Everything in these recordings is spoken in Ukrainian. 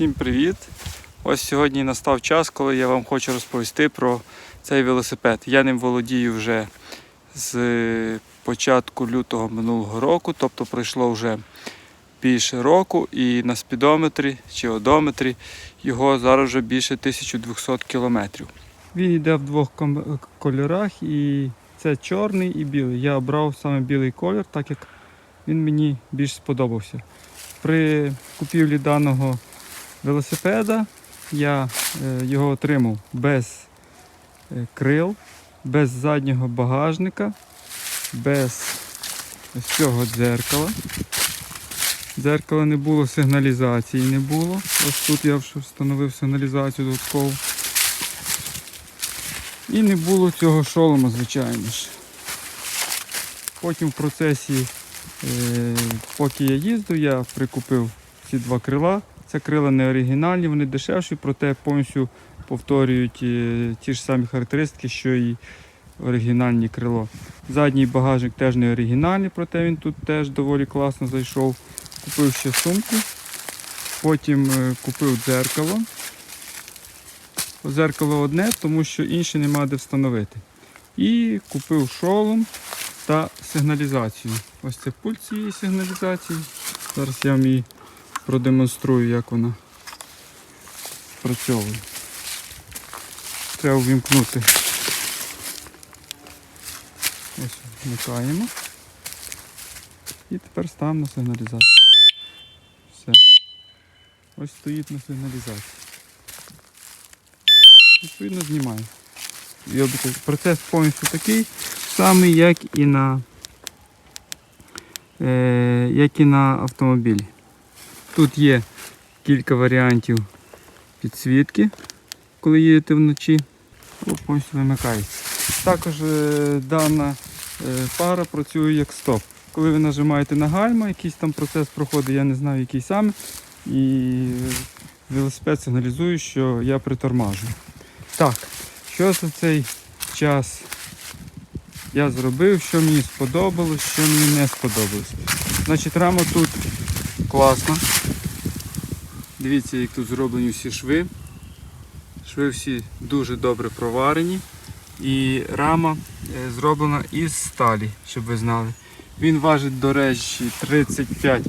Всім привіт! Ось сьогодні настав час, коли я вам хочу розповісти про цей велосипед. Я ним володію вже з початку лютого минулого року, тобто пройшло вже більше року, і на спідометрі чи одометрі його зараз вже більше 1200 кілометрів. Він йде в двох кольорах, і це чорний і білий. Я обрав саме білий колір, так як він мені більш сподобався. При купівлі даного велосипеда я е, його отримав без е, крил, без заднього багажника, без ось цього дзеркала. Дзеркала не було, сигналізації не було. Ось тут я встановив сигналізацію додатково. І не було цього шолома, звичайно ж. Потім в процесі Е, Поки я їздив, я прикупив ці два крила. Це крила не оригінальні, вони дешевші, проте повністю повторюють е, ті ж самі характеристики, що і оригінальні крило. Задній багажник теж не оригінальний, проте він тут теж доволі класно зайшов. Купив ще сумку, потім е, купив дзеркало. Дзеркало одне, тому що інше нема де встановити. І купив шолом та сигналізацію. Ось це пульт цієї сигналізації. Зараз я вам її продемонструю, як вона спрацьовує. Треба ввімкнути. Ось вмикаємо. І тепер ставимо на сигналізацію. Все. Ось стоїть на сигналізації. Відповідно знімаємо. Процес повністю такий самий, як і на, е, як і на автомобілі. Тут є кілька варіантів підсвітки, коли їдете вночі. Повністю вимикається. Також е, дана е, пара працює як стоп. Коли ви нажимаєте на гальма, якийсь там процес проходить, я не знаю який саме. І велосипед сигналізує, що я притормажую. Так, що за цей час я зробив, що мені сподобалось, що мені не сподобалось. Значить, рама тут класна. Дивіться, як тут зроблені всі шви. Шви всі дуже добре проварені. І рама е, зроблена із сталі, щоб ви знали. Він важить, до речі, 35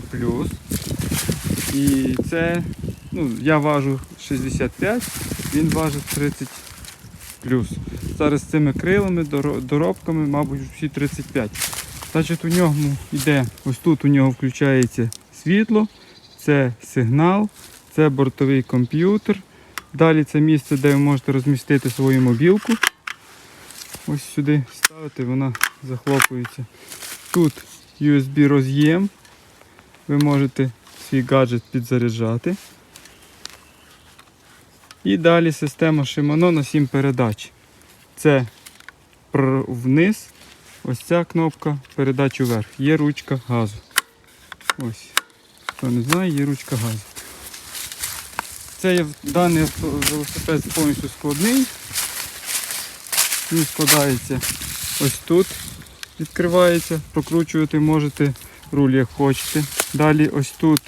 І це, ну, я важу 65, він важить 30 плюс. Зараз з цими крилами, доробками, мабуть, всі 35. Значить, у ньому йде, ось тут у нього включається світло, це сигнал, це бортовий комп'ютер. Далі це місце, де ви можете розмістити свою мобілку. Ось сюди ставити, вона захлопується. Тут USB роз'єм. Ви можете свій гаджет підзаряджати. І далі система Shimano на 7 передач. Це вниз, ось ця кнопка, передачу вверх. Є ручка газу. Ось. Хто не знає, є ручка газу. Це даний велосипед повністю складний. Він складається ось тут. Відкривається, прокручувати можете руль як хочете. Далі ось тут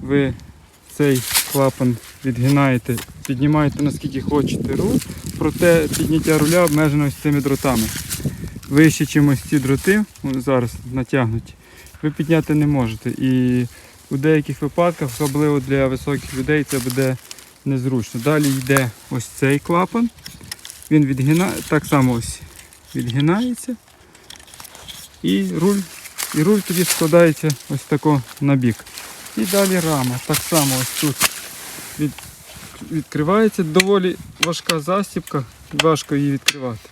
ви цей клапан відгинаєте, піднімаєте наскільки хочете руль, проте підняття руля обмежено ось цими дротами. Вище, ніж ось ці дроти, зараз натягнуті, ви підняти не можете. І у деяких випадках, особливо для високих людей, це буде незручно. Далі йде ось цей клапан. Він відгинає, так само ось відгинається. І руль, і руль тоді складається ось тако на бік. І далі рама. Так само ось тут від, відкривається. Доволі важка застібка, важко її відкривати.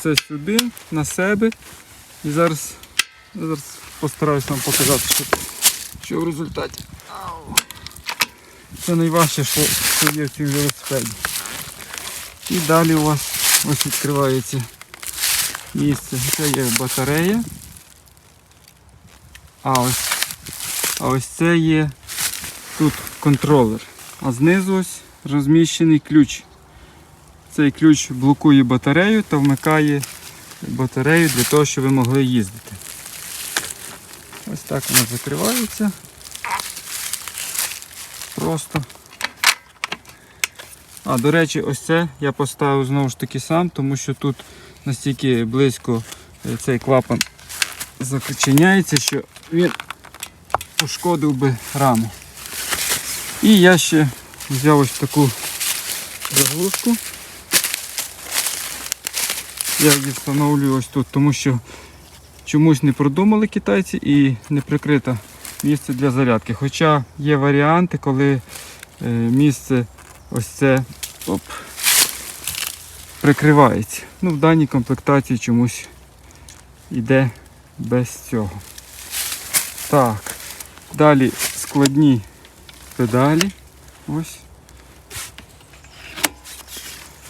Це сюди, на себе. І зараз, зараз постараюся вам показати, що, що в результаті. Це найважче, що, є в цьому велосипеді. І далі у вас ось відкривається місце. Це є батарея. А ось, а ось це є тут контролер. А знизу ось розміщений ключ. Цей ключ блокує батарею та вмикає батарею для того, щоб ви могли їздити. Ось так воно закривається. просто. А, до речі, ось це я поставив знову ж таки сам, тому що тут настільки близько е, цей клапан закоченяється, що він пошкодив би раму. І я ще взяв ось таку заглушку. Я її встановлюю ось тут, тому що чомусь не продумали китайці і не прикрите місце для зарядки. Хоча є варіанти, коли е, місце ось це оп, прикривається. Ну, в даній комплектації чомусь йде без цього. Так, далі складні педалі. Ось.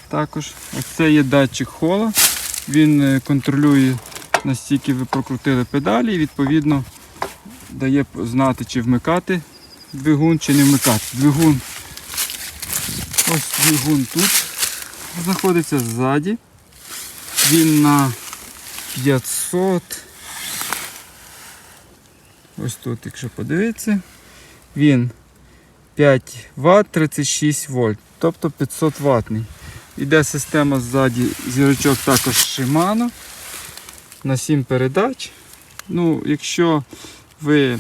Також ось це є датчик хола. Він е, контролює настільки ви прокрутили педалі і відповідно дає знати, чи вмикати двигун, чи не вмикати. Двигун ось двигун тут знаходиться ззаді. Він на 500. Ось тут, якщо подивитися, він 5 Вт 36 вольт, тобто 500 ватний. Іде система ззаді зірочок також Shimano на 7 передач. Ну, якщо ви,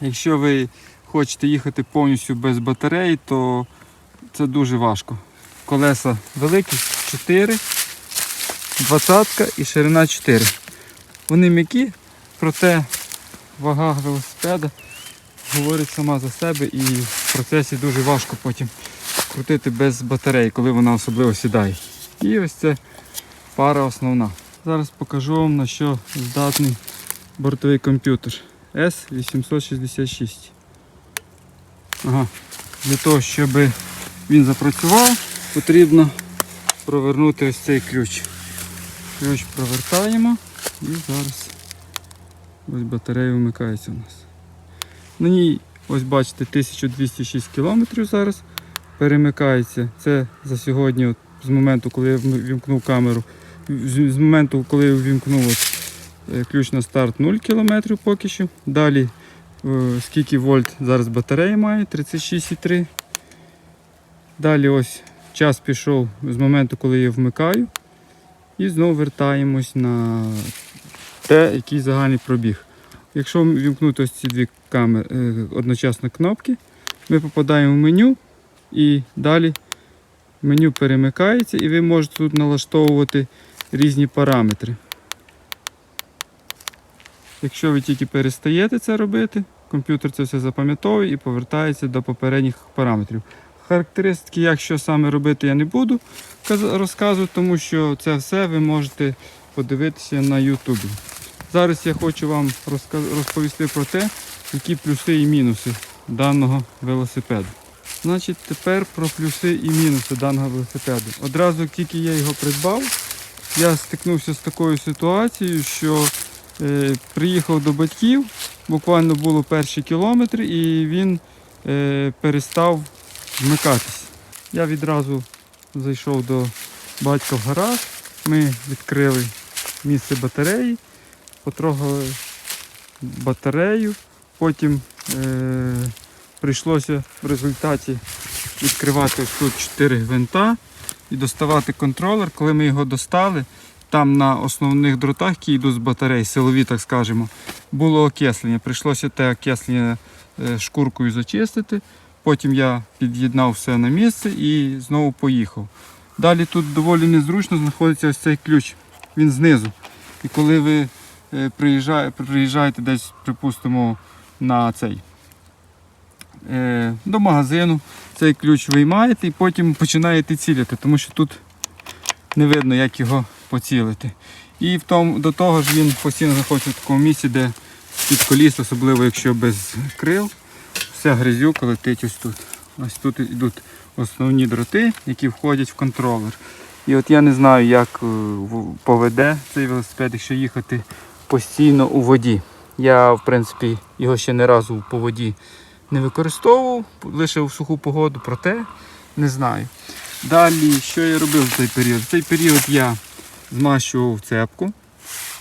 якщо ви хочете їхати повністю без батареї, то це дуже важко. Колеса великі, 4, 20 і ширина 4. Вони м'які, проте вага велосипеда говорить сама за себе і в процесі дуже важко потім крутити без батареї, коли вона особливо сідає. І ось це пара основна. Зараз покажу вам на що здатний бортовий комп'ютер S866. Ага. Для того, щоб він запрацював, потрібно провернути ось цей ключ. Ключ провертаємо і зараз ось батарея вмикається у нас. На ній, ось бачите, 1206 км зараз перемикається. Це за сьогодні, от, з моменту, коли я вм- вімкнув камеру, з, моменту, коли я вімкнув от, е, ключ на старт 0 км поки що. Далі е, скільки вольт зараз батарея має, 36,3. Далі ось час пішов з моменту, коли я вмикаю. І знову вертаємось на те, який загальний пробіг. Якщо вімкнути ось ці дві камери е, одночасно кнопки, ми попадаємо в меню і далі меню перемикається і ви можете тут налаштовувати різні параметри. Якщо ви тільки перестаєте це робити, комп'ютер це все запам'ятовує і повертається до попередніх параметрів. Характеристики, як що саме робити, я не буду каз- розказувати, тому що це все ви можете подивитися на Ютубі. Зараз я хочу вам розповісти про те, які плюси і мінуси даного велосипеду. Значить, тепер про плюси і мінуси даного велосипеду. Одразу, тільки я його придбав, я стикнувся з такою ситуацією, що е, приїхав до батьків, буквально було перші кілометри, і він е, перестав вмикатись. Я відразу зайшов до батька в гараж, ми відкрили місце батареї, потрогали батарею, потім е, прийшлося в результаті відкривати тут 4 гвинта і доставати контролер. Коли ми його достали, там на основних дротах, які йдуть з батарей, силові, так скажемо, було окислення. Прийшлося те окислення е, шкуркою зачистити. Потім я під'єднав все на місце і знову поїхав. Далі тут доволі незручно знаходиться ось цей ключ. Він знизу. І коли ви е, приїжджаєте десь, припустимо, на цей е, до магазину, цей ключ виймаєте і потім починаєте цілити, тому що тут не видно, як його поцілити. І в тому, до того ж він постійно знаходиться в такому місці, де під коліс, особливо якщо без крил, вся грязюка летить ось тут. Ось тут йдуть основні дроти, які входять в контролер. І от я не знаю, як е, поведе цей велосипед, якщо їхати постійно у воді. Я, в принципі, його ще не разу по воді не використовував, лише в суху погоду, проте не знаю. Далі, що я робив в цей період? В цей період я змащував цепку.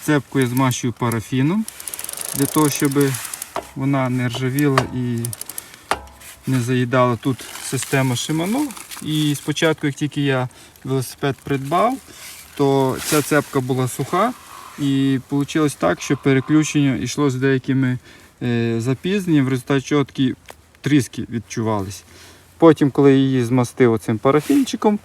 Цепку я змащую парафіном для того, щоб вона не ржавіла і не заїдала тут система Shimano. І спочатку, як тільки я велосипед придбав, то ця цепка була суха. І вийшло так, що переключення йшло з деякими е, запізненням, в результаті чого такі тріски відчувались. Потім, коли її змастив оцим парафінчиком,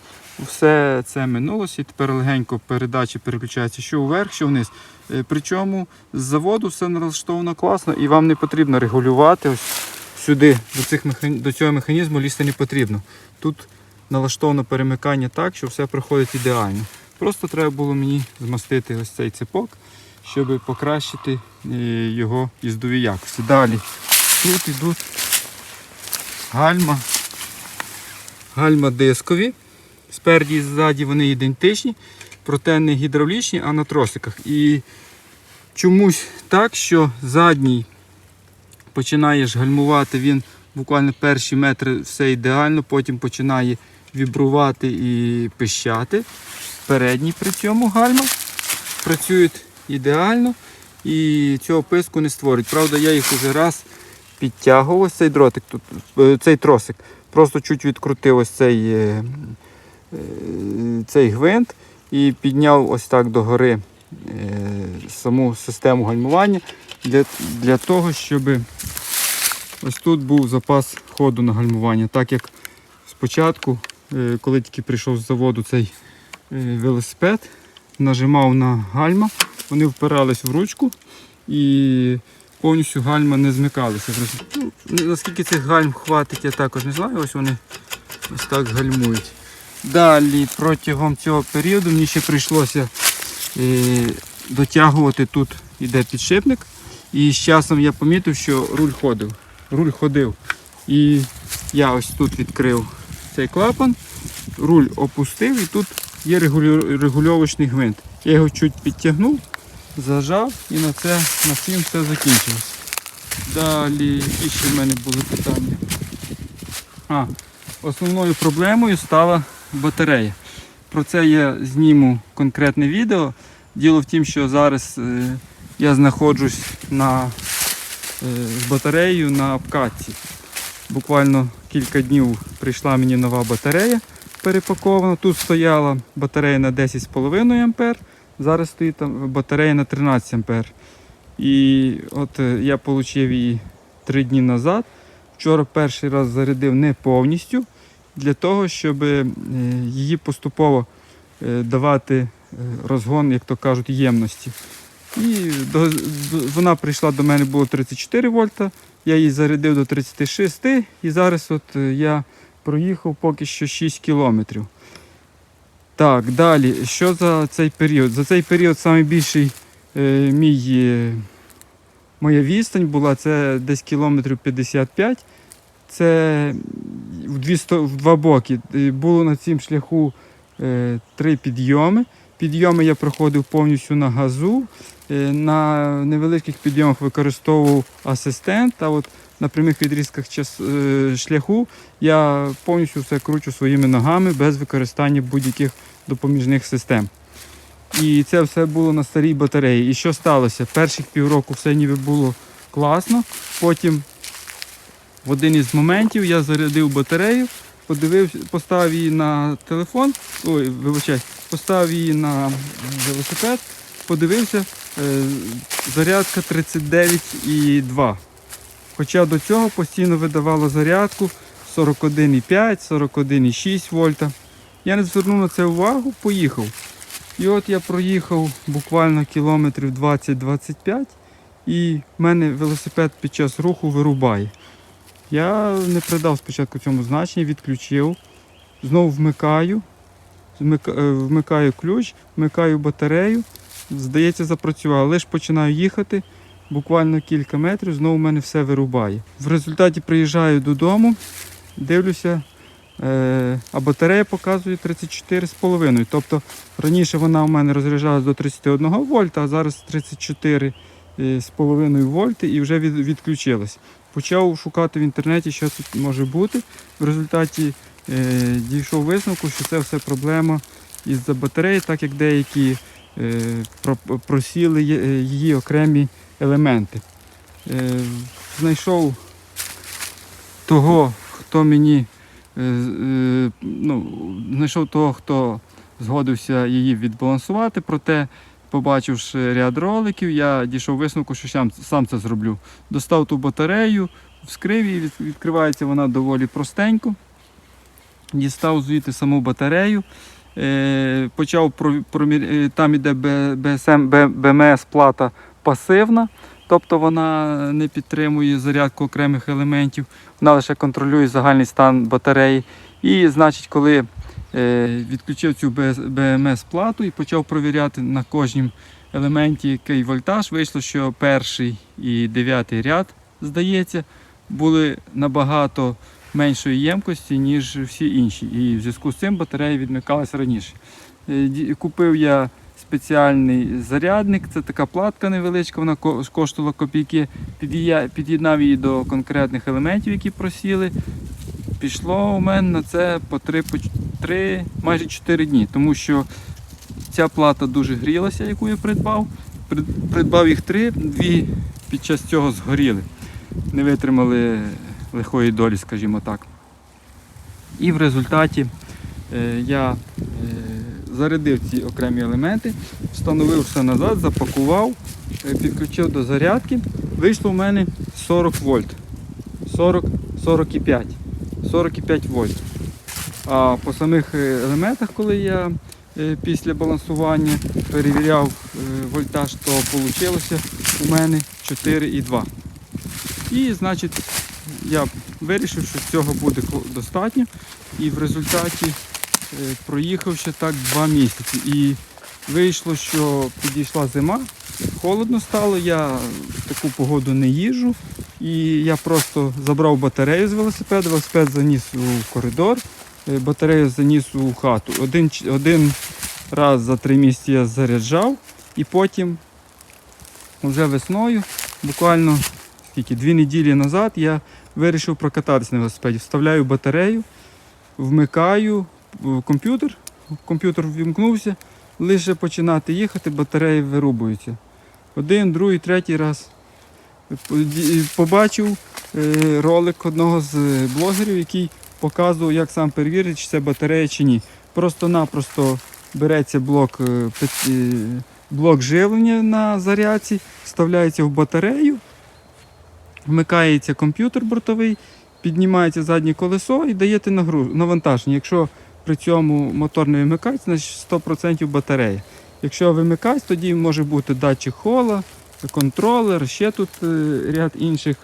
все це минулося і тепер легенько передачі переключаються що вверх, що вниз. Е, Причому з заводу все налаштовано класно і вам не потрібно регулювати ось сюди, до, цих до цього механізму лізти не потрібно. Тут налаштовано перемикання так, що все проходить ідеально. Просто треба було мені змастити ось цей цепок, щоб покращити е, його їздові якості. Далі тут йдуть гальма. Гальма дискові. Спереді і ззаді вони ідентичні, проте не гідравлічні, а на тросиках. І чомусь так, що задній починаєш гальмувати, він буквально перші метри все ідеально, потім починає вібрувати і пищати. Передній при цьому гальма працюють ідеально і цього писку не створюють. Правда, я їх уже раз підтягував ось цей дротик, тут, е, цей тросик. Просто чуть відкрутив ось цей, е, е, цей гвинт і підняв ось так догори саму систему гальмування для, для того, щоб ось тут був запас ходу на гальмування. Так як спочатку, коли тільки прийшов з заводу цей велосипед, нажимав на гальма, вони впирались в ручку і повністю гальма не змикалися. Ну, наскільки цих гальм хватить, я також не знаю. Ось вони ось так гальмують. Далі протягом цього періоду мені ще прийшлося е, дотягувати тут іде підшипник. І з часом я помітив, що руль ходив. Руль ходив. І я ось тут відкрив цей клапан, руль опустив і тут є регульовочний гвинт. Я його чуть підтягнув, зажав і на це на цим все закінчилось. Далі, які ще в мене були питання. А, основною проблемою стала батарея. Про це я зніму конкретне відео. Діло в тім, що зараз е, я знаходжусь на, е, з батареєю на обкатці. Буквально кілька днів прийшла мені нова батарея перепакована. Тут стояла батарея на 10,5 А, зараз стоїть там батарея на 13 А. І от е, я отримав її 3 дні назад. Вчора перший раз зарядив не повністю для того, щоб е, її поступово е, давати розгон, як то кажуть, ємності. І до, вона прийшла до мене було 34 вольта. Я її зарядив до 36 і зараз от я проїхав поки що 6 кілометрів. Так, далі, що за цей період? За цей період найбільший е, мій, е, моя відстань була це десь кілометрів 55. Це в, дві, в два боки. Е, Було на цім шляху е, три підйоми. Підйоми я проходив повністю на газу. Е, На невеликих підйомах використовував асистент, а от на прямих відрізках е, шляху я повністю все кручу своїми ногами без використання будь-яких допоміжних систем. І це все було на старій батареї. І що сталося? Перших півроку все ніби було класно. Потім в один із моментів я зарядив батарею, подивився, поставив її на телефон, ой, вибачай, поставив її на велосипед, подивився, е, зарядка 39,2. Хоча до цього постійно видавало зарядку 41,5, 41,6 вольта. Я не звернув на це увагу, поїхав. І от я проїхав буквально кілометрів 20-25 і в мене велосипед під час руху вирубає. Я не придав спочатку цьому значення, відключив, знову вмикаю, е, вмикаю ключ, вмикаю батарею. Здається, запрацювало. Лише починаю їхати, буквально кілька метрів, знову в мене все вирубає. В результаті приїжджаю додому, дивлюся, а батарея показує 34,5. Тобто раніше вона у мене розряджалась до 31 вольта, а зараз 34,5 вольти і вже від, відключилась. Почав шукати в інтернеті, що тут може бути. В результаті е, дійшов висновку, що це все проблема із-за батареї, так як деякі е, просіли е, її окремі елементи. Е, знайшов того, хто мені е, е, ну, знайшов того, хто згодився її відбалансувати. Проте, побачивши ряд роликів, я дійшов висновку, що сам, сам це зроблю. Достав ту батарею, вскрив її, відкривається вона доволі простенько. Дістав звідти саму батарею. Е, почав е, там іде БСМ, БМС плата пасивна, тобто вона не підтримує зарядку окремих елементів, вона лише контролює загальний стан батареї. І значить, коли е, відключив цю БМС плату і почав провіряти на кожнім елементі, який вольтаж, вийшло, що перший і дев'ятий ряд, здається, були набагато меншої ємкості, ніж всі інші. І в зв'язку з цим батарея відмикалась раніше. Е, Купив я спеціальний зарядник, це така платка невеличка, вона коштувала копійки. Під'єднав її до конкретних елементів, які просіли. Пішло у мене на це по 3, по 3 майже 4 дні, тому що ця плата дуже грілася, яку я придбав. Придбав їх три, дві під час цього згоріли. Не витримали лихої долі, скажімо так. І в результаті е, я е, зарядив ці окремі елементи, встановив все назад, запакував, е, підключив до зарядки. Вийшло в мене 40 вольт. 40, 45. 45 вольт. А по самих е, елементах, коли я е, після балансування перевіряв вольтаж, то вийшло у мене 4,2. І значить я вирішив, що цього буде достатньо. І в результаті е, проїхав ще так два місяці. І вийшло, що підійшла зима, холодно стало, я в таку погоду не їжджу. І я просто забрав батарею з велосипеда, велосипед заніс у коридор, е, батарею заніс у хату. Один, один раз за три місяці я заряджав і потім вже весною, буквально скільки, дві неділі назад я вирішив прокататися на велосипеді. Вставляю батарею, вмикаю комп'ютер, комп'ютер ввімкнувся, лише починати їхати, батареї вирубуються. Один, другий, третій раз. Побачив е, ролик одного з блогерів, який показував, як сам перевірити, чи це батарея чи ні. Просто-напросто береться блок, е, е, блок живлення на зарядці, вставляється в батарею, вмикається комп'ютер бортовий, піднімається заднє колесо і даєте навантаження. Якщо при цьому мотор не вимикається, значить 100% батарея. Якщо вимикається, тоді може бути датчик хола, контролер, ще тут е, ряд інших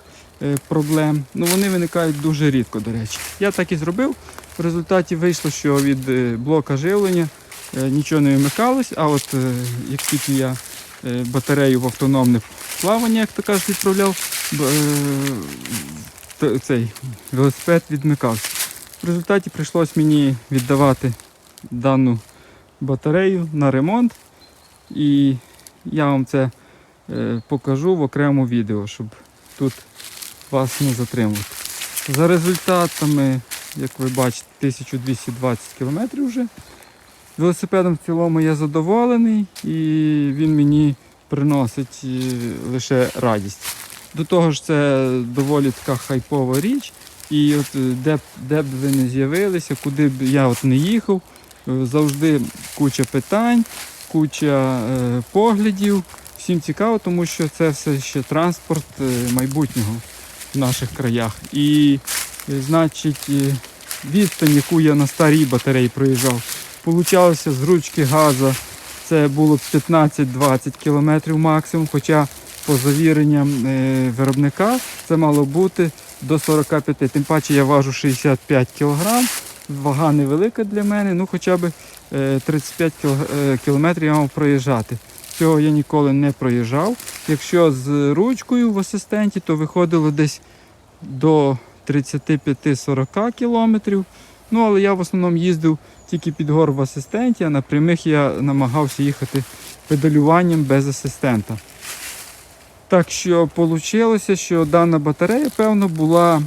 е, проблем. Ну вони виникають дуже рідко, до речі. Я так і зробив. В результаті вийшло, що від е, блока живлення нічого не вимикалось, а от як тільки я батарею в автономне плавання, як то кажуть, відправляв, цей велосипед відмикався. В результаті прийшлось мені віддавати дану батарею на ремонт. І я вам це е, покажу в окремому відео, щоб тут вас не затримувати. За результатами, як ви бачите, 1220 км вже. Велосипедом в цілому я задоволений і він мені приносить е, лише радість. До того ж, це доволі така хайпова річ. І от е, де, б- де б ви не з'явилися, куди б я от не їхав, е, завжди куча питань, куча е, поглядів. Всім цікаво, тому що це все ще транспорт е, майбутнього в наших краях. І, значить, відстань, яку я на старій батареї проїжджав, получалося з ручки газу. Це було 15-20 км максимум, хоча по завіренням виробника це мало бути до 45. Тим паче я важу 65 кг, вага невелика для мене, ну хоча б е, 35 кіл- е, кілометрів я мав проїжджати. Цього я ніколи не проїжджав. Якщо з ручкою в асистенті, то виходило десь до 35-40 кілометрів. Ну, але я в основному їздив тільки під гор в асистенті, а на прямих я намагався їхати педалюванням без асистента. Так що вийшло, що дана батарея, певно, була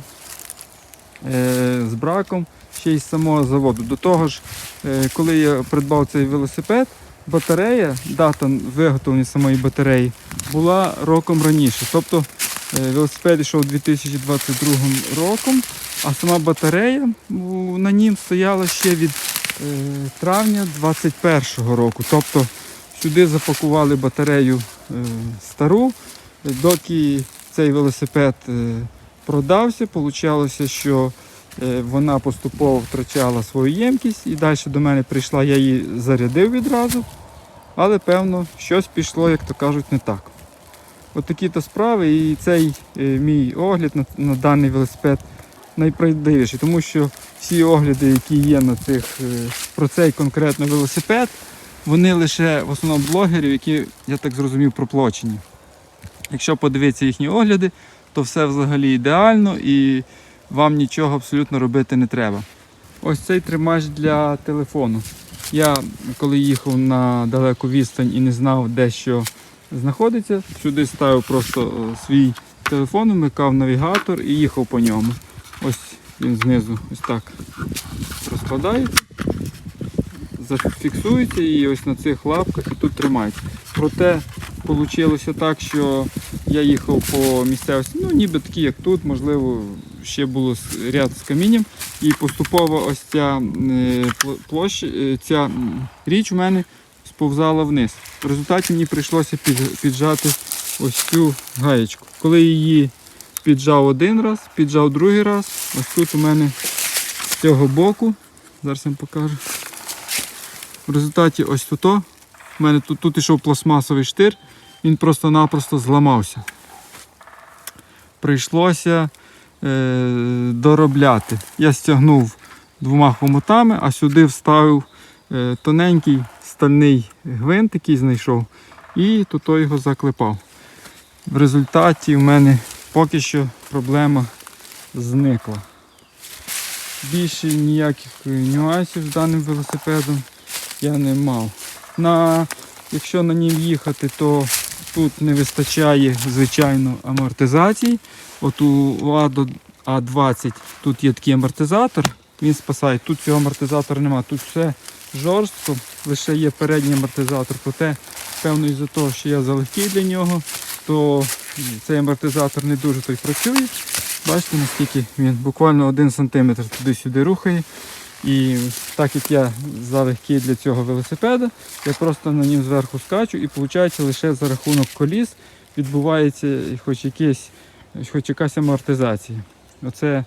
е, з браком ще й з самого заводу. До того ж, е, коли я придбав цей велосипед, батарея, дата виготовлення самої батареї була роком раніше. Тобто Е, Велосипед йшов 2022 роком, а сама батарея на нім стояла ще від е, травня 2021 року. Тобто сюди запакували батарею е, стару. Доки цей велосипед е, продався, вийшло, що е, вона поступово втрачала свою ємкість і далі до мене прийшла, я її зарядив відразу. Але певно, щось пішло, як то кажуть, не так. От то справи, і цей е, мій огляд на, на даний велосипед найправдивіший, тому що всі огляди, які є на цих, про цей конкретно велосипед, вони лише в основному блогерів, які, я так зрозумів, проплочені. Якщо подивитися їхні огляди, то все взагалі ідеально і вам нічого абсолютно робити не треба. Ось цей тримач для телефону. Я коли їхав на далеку відстань і не знав, де що знаходиться, сюди ставив просто е, свій телефон, вмикав навігатор і їхав по ньому. Ось він знизу ось так розкладається, зафіксується і ось на цих лапках і тут тримається. Проте вийшло так, що я їхав по місцевості, ну ніби такі, як тут, можливо, ще було ряд з камінням. І поступово ось ця е, площа, е, ця річ у мене сповзала вниз. В результаті мені прийшлося піджати ось цю гаєчку. Коли її піджав один раз, піджав другий раз, ось тут у мене з цього боку, зараз я вам покажу. В результаті ось тут, у мене тут, тут ішов пластмасовий штир, він просто-напросто зламався. Прийшлося е, доробляти. Я стягнув двома хомутами, а сюди вставив е, тоненький стальний гвинт, який знайшов, і тут його заклепав. В результаті в мене поки що проблема зникла. Більше ніяких нюансів з даним велосипедом я не мав. На, якщо на нім їхати, то тут не вистачає, звичайно, амортизації. От у Ладо А20 тут є такий амортизатор, він спасає. Тут цього амортизатора немає, тут все жорстко, лише є передній амортизатор. Проте, певно, із-за того, що я залегкий для нього, то цей амортизатор не дуже той працює. Бачите, наскільки він буквально 1 см туди-сюди рухає. І так як я залегкий для цього велосипеда, я просто на нім зверху скачу і виходить лише за рахунок коліс відбувається хоч якийсь, хоч якась амортизація. Оце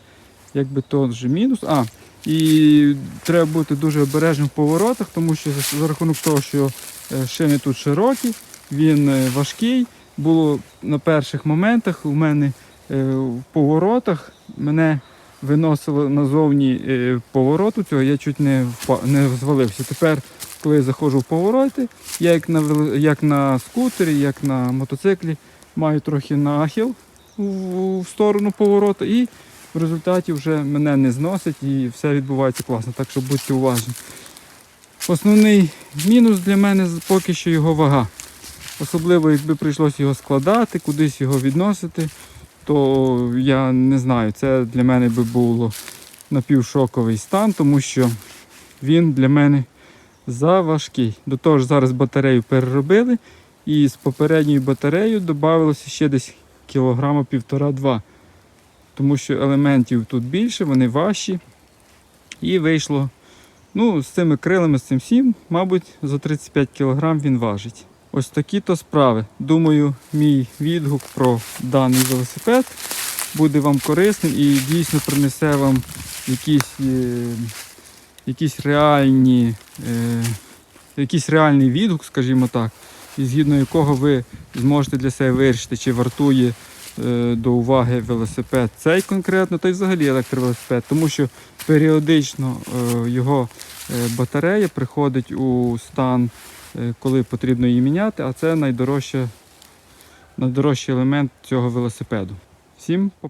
якби теж мінус. А, і треба бути дуже обережним в поворотах, тому що за, за рахунок того, що е, шини тут широкі, він е, важкий. Було на перших моментах у мене е, в поворотах мене виносило назовні е, повороту цього, я чуть не, не звалився. Тепер, коли я заходжу в повороти, я як на, як на скутері, як на мотоциклі, маю трохи нахил в, в сторону повороту і в результаті вже мене не зносить і все відбувається класно. Так що будьте уважні. Основний мінус для мене поки що його вага. Особливо, якби прийшлося його складати, кудись його відносити, то я не знаю, це для мене би було напівшоковий стан, тому що він для мене заважкий. До того ж, зараз батарею переробили, і з попередньою батареєю додавалося ще десь кілограма півтора-два. Тому що елементів тут більше, вони важчі. І вийшло, ну, з цими крилами, з цим всім, мабуть, за 35 кг він важить. Ось такі то справи. Думаю, мій відгук про даний велосипед буде вам корисним і дійсно принесе вам якісь, е, якісь реальні, е, якийсь реальний відгук, скажімо так, і згідно якого ви зможете для себе вирішити, чи вартує е, до уваги велосипед цей конкретно, та й взагалі електровелосипед, тому що періодично е, його е, батарея приходить у стан, коли потрібно її міняти, а це найдорожче, найдорожчий елемент цього велосипеду. Всім па-